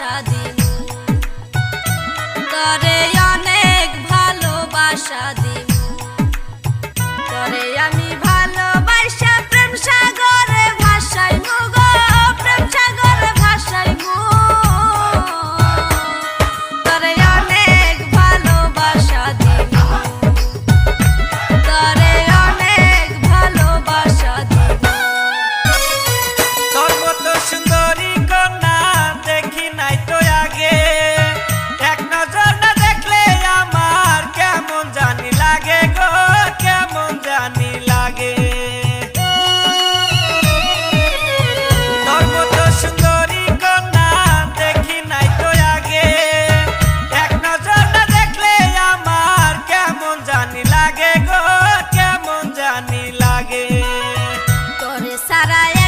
ভালোবাসা দিব তরে অনেক ভালোবাসা para